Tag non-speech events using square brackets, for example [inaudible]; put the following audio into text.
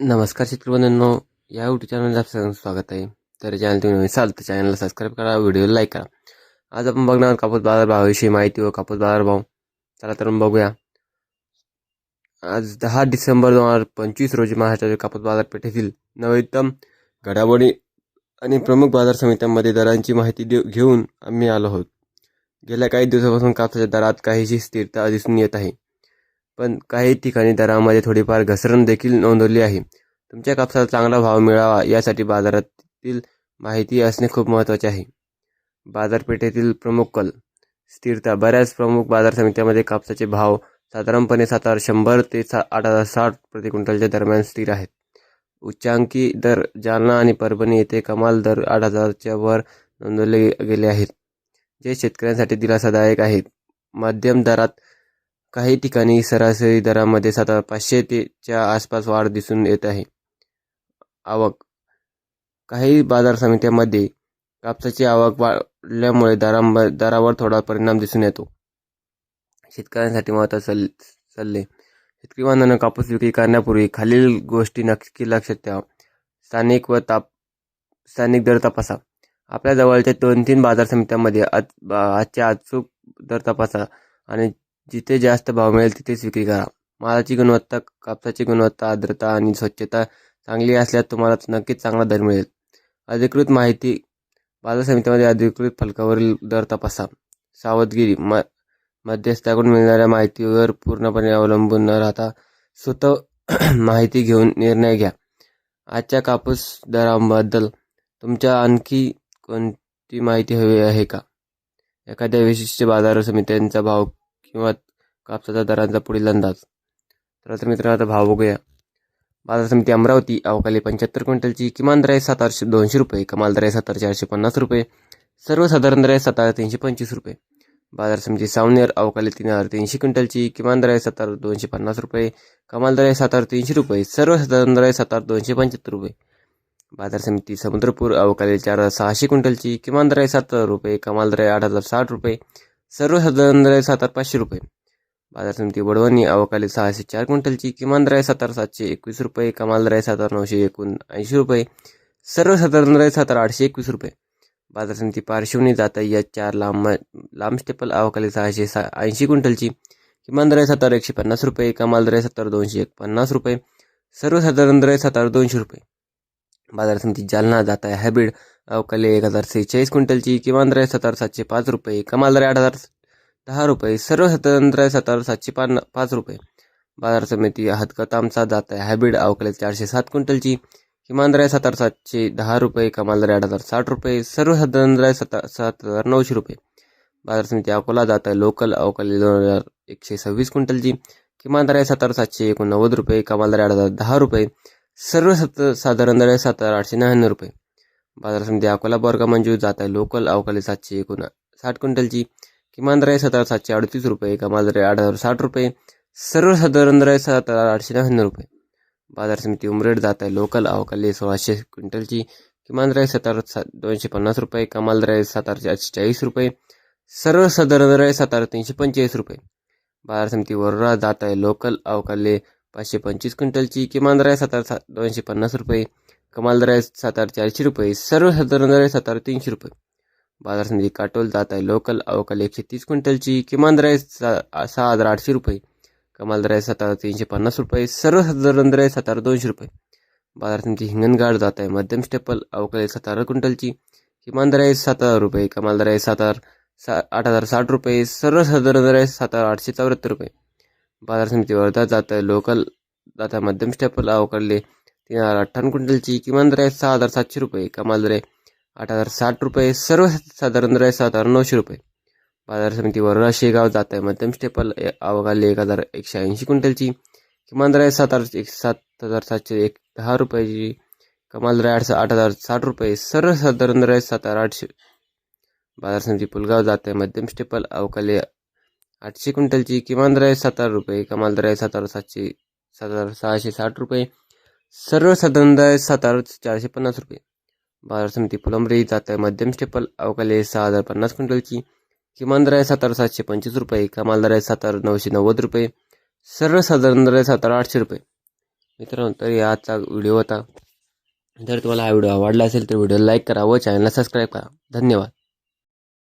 नमस्कार शेतकरी या यूट्यूब चॅनलमध्ये आपलं सगळ्यांचं स्वागत आहे. तर चॅनल तुम्ही नवीन असाल तर चॅनलला सबस्क्राईब करा व्हिडिओला लाईक करा. आज आपण बघणार कापूस बाजार भावाविषयी माहिती व कापूस बाजार भाव. चला तर मग बघूया. आज दहा डिसेंबर दोन हजार पंचवीस रोजी महाराष्ट्रातील कापूस बाजारपेठेतील नवीनतम घडामोडी आणि प्रमुख बाजार समित्यांमध्ये दरांची माहिती देऊ घेऊन आम्ही आलो आहोत. गेल्या काही दिवसापासून कापसाच्या दरात काहीशी स्थिरता दिसून येत आहे. पण काही ठिकाणी दरामध्ये थोडीफार घसरण देखील नोंदवली आहे. तुमच्या कापसाला चांगला भाव मिळावा यासाठी बाजारातील माहिती असणे खूप महत्त्वाचे आहे. बाजारपेठेतील प्रमुख कल. स्थिरता. बऱ्याच प्रमुख बाजार समित्यामध्ये कापसाचे भाव साधारणपणे सात हजार शंभर ते सा आठ हजार साठ प्रति क्विंटलच्या दरम्यान स्थिर आहेत. उच्चांकी दर जालना आणि परभणी येथे कमाल दर आठ हजारच्या वर नोंदवले गेले आहेत. जे शेतकऱ्यांसाठी दिलासादायक आहेत. मध्यम दरात काही ठिकाणी सरासरी दरामध्ये सात पाचशे तेच्या आसपास वाढ दिसून येत आहे. आवक. काही बाजार समित्यांमध्ये कापसाची आवक वाढल्यामुळे दरांब दरावर थोडा परिणाम दिसून येतो. शेतकऱ्यांसाठी महत्त्वाचे सल्ले सल्ले शेतकरी बांधवांना कापूस विक्री करण्यापूर्वी खालील गोष्टी नक्की लक्षात ठेवा. स्थानिक व ताप स्थानिक दर तपासा. आपल्या जवळच्या दोन तीन बाजार समित्यांमध्ये आज आजच्या अचूक दर तपासा आणि जिथे जास्त भाव मिळेल तिथेच विक्री करा. मालाची गुणवत्ता कापसाची गुणवत्ता आर्द्रता आणि स्वच्छता चांगली असल्यास तुम्हाला नक्कीच चांगला दर मिळेल. अधिकृत माहिती बाजार समितीमध्ये अधिकृत फलकावरील दर तपासा. सावधगिरी म मध्यस्थाकडून मिळणाऱ्या माहितीवर पूर्णपणे अवलंबून न राहता स्वतः [clears throat] माहिती घेऊन निर्णय घ्या. आजच्या कापूस दरांबद्दल तुमच्या आणखी कोणती माहिती हवी आहे का? एखाद्या विशिष्ट बाजार समित्यांचा भाव किंवा कापसाच्या दरांचा पुढील अंदाज. तर मित्रांनो आता भाव बघूया. बाजार समिती अमरावती अवकाली पंच्याहत्तर क्विंटलची किमान दर आहे सात आठशे दोनशे रुपये कमाल दर आहे सात चारशे पन्नास रुपये सर्वसाधारण दर आहे सात तीनशे पंचवीस रुपये. बाजार समिती सावनेर अवकाली तीन हजार तीनशे क्विंटलची किमान दर आहे सात दोनशे पन्नास रुपये कमाल दर आहे सात तीनशे रुपये सर्वसाधारण दर आहे सात दोनशे पंच्याहत्तर रुपये. बाजार समिती समुद्रपूर अवकाली चार हजार सहाशे क्विंटलची किमान दर आहे सात हजार रुपये कमाल दर आहे आठ हजार साठ रुपये सर्वसाधारण दर सातार पाचशे रुपये. बाजार समिती वडवणी अवकाली सहाशे चार क्विंटलची किमान राय सातार सातशे एकवीस रुपये कमाल राय सातार सात हजार नऊशे एकोणऐंशी रुपये. सर्वसाधारण राय सातार आठशे एकवीस रुपये. बाजार समिती पार्श्वनी जाता या चार लांब लांब स्टेपल अवकाली सहाशे सा ऐंशी क्विंटलची किमान राय सातार एकशे पन्नास रुपये कमाल राय सातार सत्तर दोनशे एक पन्नास रुपये. सर्वसाधारण राय सातार दोनशे रुपये. बाजार समिती जालना जाता हायब्रिड अवकाले एक हजार सेहेचाळीस क्विंटलची किमान दर सतार सातशे पाच रुपये कमाल दर आठ हजार दहा रुपये सर्व स्वतंत्र सतार सातशे पान पाच रुपये. बाजार समिती हातकतामचा जात आहे. हायब्रिड अवकाले चारशे सात क्विंटलची किमान दर सतार सातशे दहा रुपये कमाल दर आठ हजार साठ रुपये सर्व स्वतंत्र आहे सात सात हजार नऊशे रुपये. बाजार समिती अकोला जात आहे. लोकल अवकाली दोन हजार एकशे सव्वीस क्विंटलची किमान दर सतार सातशे एकोणनव्वद रुपये कमाल दर आठ हजार दहा रुपये. सर्व सत साधारण दर सात हजार आठशे नव्याण्णव रुपये. बाजार समिती अकोला बर्गा मंजूर जात आहे. लोकल अवकाली सातशे एकोण साठ क्विंटलची. किमान दर आहे सात हजार सातशे अडतीस रुपये. कमाल दर आहे आठ हजार साठ रुपये. सर्वसाधारण दर आहे सात हजार आठशे नव्याण्णव रुपये. बाजार समिती उमरेड जात आहे. लोकल अवकाली सोळाशे क्विंटलची. किमान दर आहे सात हजार दोनशे पन्नास रुपये. कमाल दर आहे सात हजार चाळीस रुपये. सर्वसाधारण दर आहे सात हजार तीनशे पंचेचाळीस रुपये. बाजार समिती वरोरा जात आहे. लोकल अवकाली पाचशे पंचवीस क्विंटलची. किमान दर आहे सात हजार सात दोनशे पन्नास रुपये. कमाल दर आहे सातार चारशे रुपये. सर्वसाधारण दर आहे तीनशे रुपये. बाजार समिती काटोल जात आहे. लोकल अवकाली एकशे तीस क्विंटलची किमान दर आहे सा सहा हजार आठशे रुपये. कमाल दर आहे सातारा तीनशे पन्नास रुपये. सर्वसाधारण दर आहे सातारा दोनशे रुपये. बाजार समिती हिंगणघाट जात आहे. मध्यम स्टेपल अवकाली सात क्विंटलची किमान दर आहे सात हजार रुपये. कमाल दर आहे सात हजार सा आठ हजार साठ रुपये. सर्वसाधारण दर आहे सातारा आठशे चौऱ्याहत्तर रुपये. बाजार समिती वर्धा जात आहे. लोकल जात आहे. मध्यम स्टेपल अवकाली तीन हजार अठ्ठावन्न क्विंटलची किमान दर आहे सहा हजार सातशे रुपये. कमाल दर आहे. आठ हजार साठ रुपये. सर्वसाधारण दर आहे सात हजार नऊशे रुपये. बाजार समिती वरोरा शेगाव जात आहे. मध्यम स्टेपल अवकाली एक हजार एकशे ऐंशी क्विंटलची. किमान दर आहे सात हजार एक सात हजार सातशे एक दहा रुपयाची. कमाल दर आहे आठ आठ हजार साठ रुपये. सर्वसाधारण दर आहे सात हजार आठशे. बाजार समिती पुलगाव जात आहे. मध्यम स्टेपल अवकाली आठशे क्विंटलची. किमान दर आहे सात हजार रुपये. कमाल दर आहे सात हजार सातशे सात हजार सहाशे साठ रुपये. सर्वसाधारण दर सात हजार चारशे पन्नास रुपये. बाजार समिती फुलंब्री जात आहे मध्यम स्टेपल अवकाले सहा हजार पन्नास क्विंटलची. किमान दर आहे सात हजार सातशे पंचवीस रुपये कमाल दर आहे सात हजार नऊशे नव्वद रुपये. सर्वसाधारण दर आहे सात हजार आठशे रुपये. मित्रांनो तर या आजचा व्हिडिओ होता. जर तुम्हाला हा व्हिडिओ आवडला असेल तर व्हिडिओ लाईक करा व चॅनलला सबस्क्राईब करा. धन्यवाद.